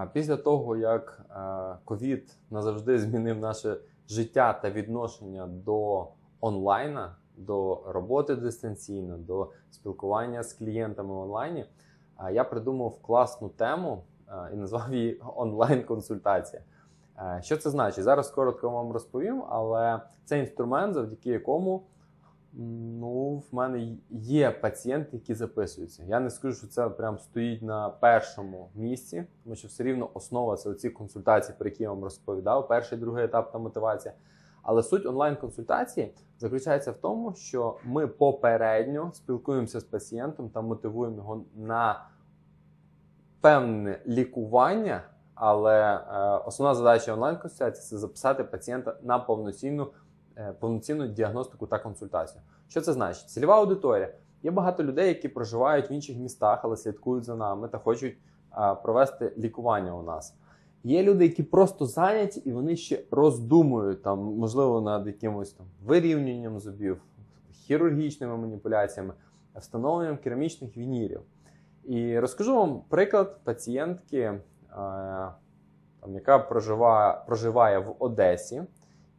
А після того, як ковід назавжди змінив наше життя та відношення до онлайна, до роботи дистанційно, до спілкування з клієнтами онлайні, я придумав класну тему і назвав її онлайн-консультація. Е, Що це значить? Зараз коротко вам розповім, але це інструмент, завдяки якому м, в мене є пацієнти, які записуються. Я не скажу, що це прям стоїть на першому місці, тому що все рівно основа це оці консультації, про які я вам розповідав, перший, другий етап та мотивація. Але суть онлайн-консультації заключається в тому, що ми попередньо спілкуємося з пацієнтом та мотивуємо його на певне лікування. Але е, основна задача онлайн-консультації це записати пацієнта на повноцінну, повноцінну діагностику та консультацію. Що це значить? Цільова аудиторія. Є багато людей, які проживають в інших містах, але слідкують за нами та хочуть е, провести лікування у нас. Є люди, які просто зайняті і вони ще роздумують там, можливо, над якимось там вирівнянням зубів, хірургічними маніпуляціями, встановленням керамічних вінірів. І розкажу вам приклад пацієнтки, е, там, яка проживає, проживає в Одесі.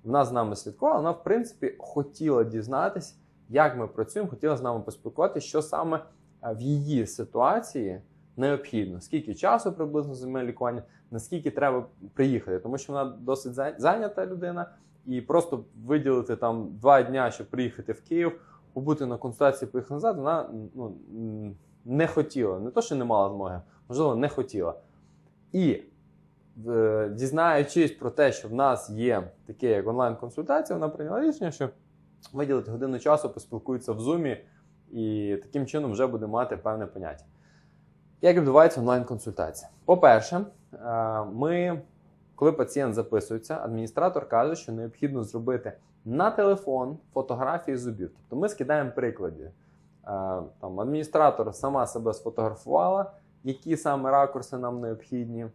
Вона з нами слідкувала, вона, в принципі, хотіла дізнатися, як ми працюємо, хотіла з нами поспілкуватися, що саме е, в її ситуації необхідно, скільки часу приблизно займе лікування, наскільки треба приїхати, тому що вона досить зайнята людина, і просто виділити там два дня, щоб приїхати в Київ, побути на консультації, поїхати назад, вона ну, не хотіла. Не то, що не мала змоги, можливо, не хотіла. І дізнаючись про те, що в нас є таке, як онлайн-консультація, вона прийняла рішення, що виділити годину часу, поспілкується в Zoom, і таким чином вже буде мати певне поняття. Як відбувається онлайн-консультація? По-перше, е, ми, коли пацієнт записується, адміністратор каже, що необхідно зробити на телефон фотографії зубів. Тобто ми скидаємо приклади. Е, Там, адміністратор сама себе сфотографувала, які саме ракурси нам необхідні.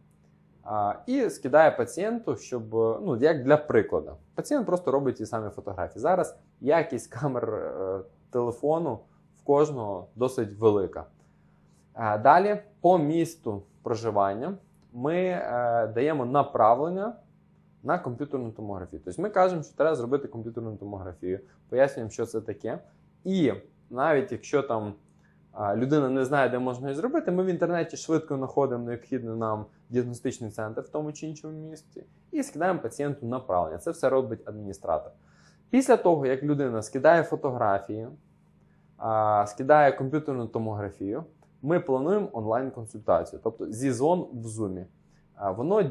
І скидає пацієнту, щоб ну як для прикладу. Пацієнт просто робить ті самі фотографії. Зараз якість камер е, телефону в кожного досить велика. Далі, по місту проживання, ми е, даємо направлення на комп'ютерну томографію. Тобто ми кажемо, що треба зробити комп'ютерну томографію, пояснюємо, що це таке. І навіть якщо там людина не знає, де можна її зробити, ми в інтернеті швидко знаходимо необхідний нам діагностичний центр в тому чи іншому місті і скидаємо пацієнту направлення. Це все робить адміністратор. Після того, як людина скидає фотографії, скидає комп'ютерну томографію, ми плануємо онлайн-консультацію, тобто зі зон в Zoom. Воно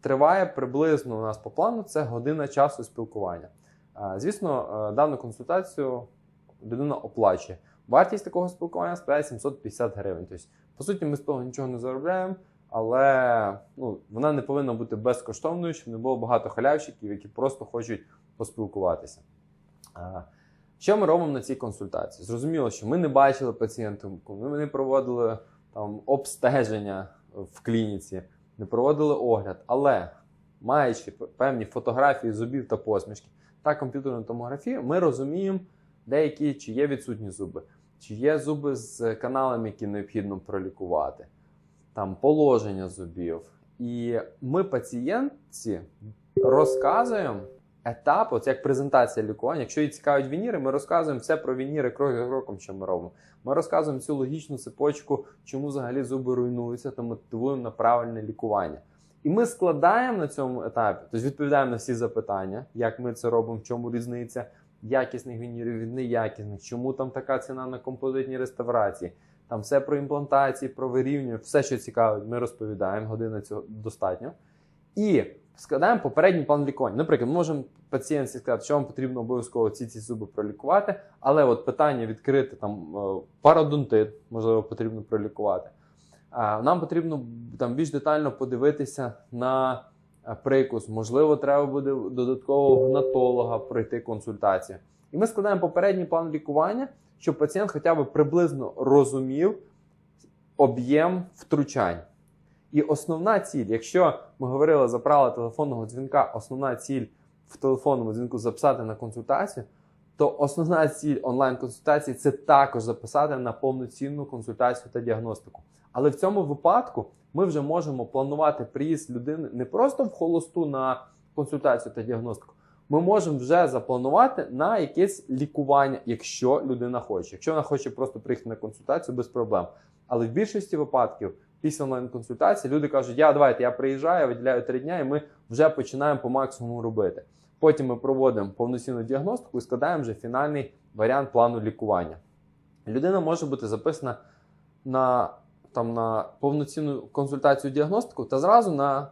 триває приблизно у нас по плану це година часу спілкування. Звісно, е, дану консультацію людина оплачує. Вартість такого спілкування складає 750 гривень. Тобто, по суті, ми з того нічого не заробляємо, але ну, вона не повинна бути безкоштовною, щоб не було багато халявщиків, які просто хочуть поспілкуватися. Що ми робимо на цій консультації? Зрозуміло, що ми не бачили пацієнта, ми не проводили там обстеження в клініці, не проводили огляд, але маючи певні фотографії зубів та посмішки та комп'ютерну томографію, ми розуміємо деякі, чи є відсутні зуби, чи є зуби з каналами, які необхідно пролікувати, там положення зубів. І ми пацієнтці розказуємо етап, от як презентація лікування. Якщо її цікавить вініри, ми розказуємо все про вініри крок за кроком, що ми робимо. Ми розказуємо цю логічну цепочку, чому взагалі зуби руйнуються, та мотивуємо на правильне лікування. І ми складаємо на цьому етапі, тобто відповідаємо на всі запитання, як ми це робимо, в чому різниця якісних вінірів від неякісних, чому там така ціна на композитні реставрації. Там все про імплантації, про вирівнювання, все, що цікавить, ми розповідаємо, година цього достатньо. І складаємо попередній план лікування. Наприклад, ми можемо пацієнтці сказати, що вам потрібно обов'язково ці ці зуби пролікувати, але от питання відкрити там е, пародонтит, можливо, потрібно пролікувати. Нам потрібно там більш детально подивитися на прикус. Можливо, треба буде додаткового гнатолога пройти консультацію. І ми складаємо попередній план лікування, щоб пацієнт хоча б приблизно розумів об'єм втручань. І основна ціль, якщо ми говорили за правила телефонного дзвінка, основна ціль в телефонному дзвінку записати на консультацію, то основна ціль онлайн-консультації це також записати на повноцінну консультацію та діагностику. Але в цьому випадку ми вже можемо планувати приїзд людини не просто в холосту на консультацію та діагностику. Ми можемо вже запланувати на якесь лікування, якщо людина хоче. Якщо вона хоче просто приїхати на консультацію, без проблем. Але в більшості випадків після онлайн-консультації люди кажуть, я давайте, я приїжджаю, виділяю три дня, і ми вже починаємо по максимуму робити. Потім ми проводимо повноцінну діагностику і складаємо вже фінальний варіант плану лікування. Людина може бути записана на, там, на повноцінну консультацію діагностику та зразу на,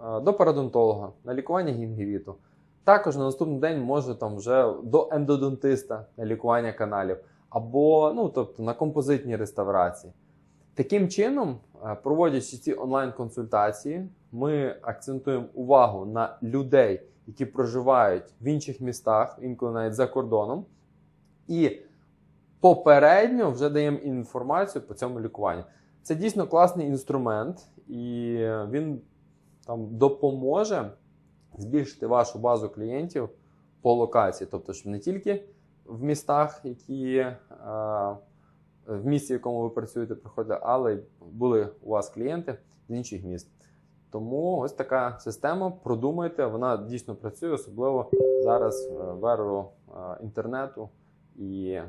е, до парадонтолога на лікування гінгівіту. Також на наступний день може там вже до ендодонтиста на лікування каналів, або ну, тобто, на композитні реставрації. Таким чином, е, проводячи ці онлайн-консультації, ми акцентуємо увагу на людей, які проживають в інших містах, інколи навіть за кордоном, і попередньо вже даємо інформацію по цьому лікуванню. Це дійсно класний інструмент, і він там допоможе збільшити вашу базу клієнтів по локації, тобто, щоб не тільки в містах, які е, в місті, в якому ви працюєте, приходили, але й були у вас клієнти з інших міст. Тому ось така система. Продумайте, вона дійсно працює, особливо зараз е, в еру е, інтернету. І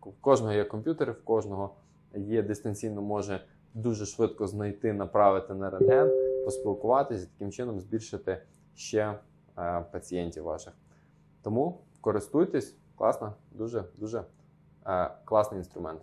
в кожного є комп'ютер, в кожного є дистанційно, може дуже швидко знайти, направити на рентген, поспілкуватися, і таким чином збільшити ще е, пацієнтів ваших. Тому користуйтесь, класно, дуже дуже е, класний інструмент.